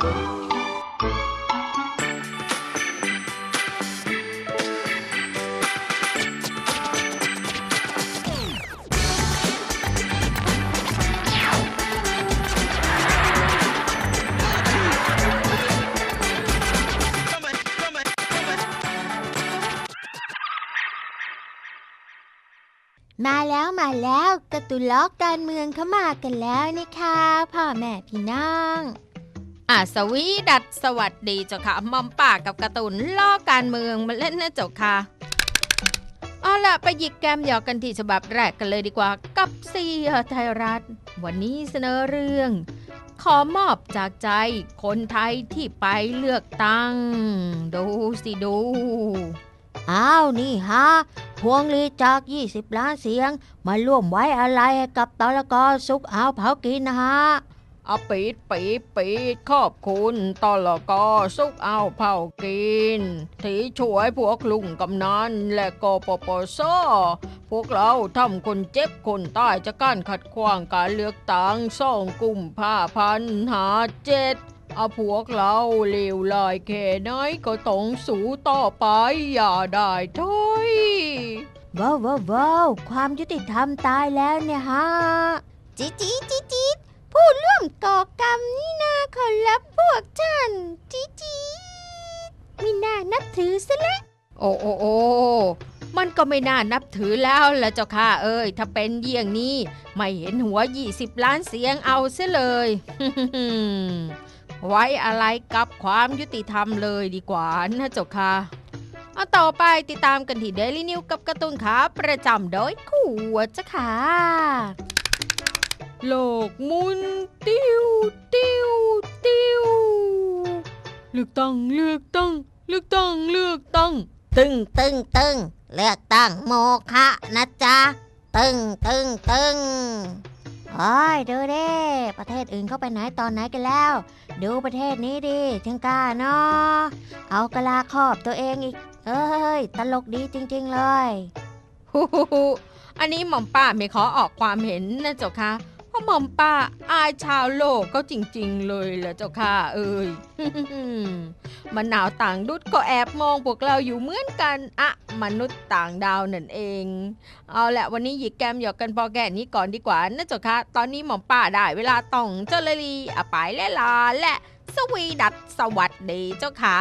มาแล้วมาแล้วกระตุล้อการเมืองเข้ามากันแล้วนะคะพ่อแม่พี่น้อง อะสวีดัดสวัสดีเจ้าค่ะมอมป่ากับกร์ตูนล่อการเมืองมาเล่นนะเจ้าค่ะเอาล่ะไปหยิกแกมหยอกกันที่ฉบับแรกกันเลยดีกว่า กับซีไทยรัฐ วันนี้เสนอเรื่อง ขอมอบจากใจคนไทยที่ไปเลือกตั้ง ดูสิดู อ้าวนี่ฮะ พวงลีจาก 20 ล้านเสียง มาร่วมไว้อะไรกับตลกอสุกเอาวเผากินนะฮะ อาปิดปิดปิดขอบคุณตลกอสุกเอาเผากิน ที่ช่วยพวกลุงกำนันและกปปสพวกเราทำคนเจ็บคนตายจากการขัดขวางการเลือกตั้งสองกุมภาพันธ์หาเจ็ดเอาพวกเราเลวลายแค่ไหนก็ต้องสู้ต่อไปอย่าได้ถอยว้าวว้าวว้าวความยุติธรรมตายแล้วเนี่ยฮะจีจีจีจี ผู้ร่วมก่อกรรมนี่นาขอรับพวกท่านจีจีไมีน่านับถือซะและโอ้โอ้โอ้มันก็ไม่น่านับถือแล้วละเจ้าค่ะเอ้ย ถ้าเป็นเยี่ยงนี้ ไม่เห็นหัว20ล้านเสียงเอาเสียเลยไว้อะไรกับความยุติธรรมเลยดีกว่านะเจ้าค่ะเอาต่อไปติดตามกันที่ Daily News กับกร์ตูนขาประจำโดยขวดจ้ะค่ะ โลกมุนติ้วติ้วติ้วเลือกตั้งเลือกตั้งเลือกตั้งเลือกตั้ง ตึงตึงตึงเลือกตั้งโมฆะนะจ๊ะตึงตึงตึงโอ้ยดูดิประเทศอื่นเข้าไปไหนตอนไหนกันแล้ว ดูประเทศนี้ดิช่างกล้าเนาะเอากะลาครอบตัวเองอีก เอ้ย ตลกดีจริง ๆ เลยฮู้ฮู้ฮู้อันนี้หม่อมป้าไม่ขอออกความเห็นนะเจ้าค่ะ ระหม่อมป้าอายชาวโลกก็จริง ๆ เลยแหละเจ้าค่ะเอ้ยมะนาวต่างดุดก็แอบมองพวกเราอยู่เหมือนกันอะมนุษย์ต่างดาวนั่นเอง เอาละวันนี้หยิกแกมหยอกกันพอแก่นี้ก่อนดีกว่านะเจ้าค่ะตอนนี้หม่อมป้าได้เวลาต้องเจริลีอะไปและลาและสวีดัดสวัสดีเจ้าค่ะ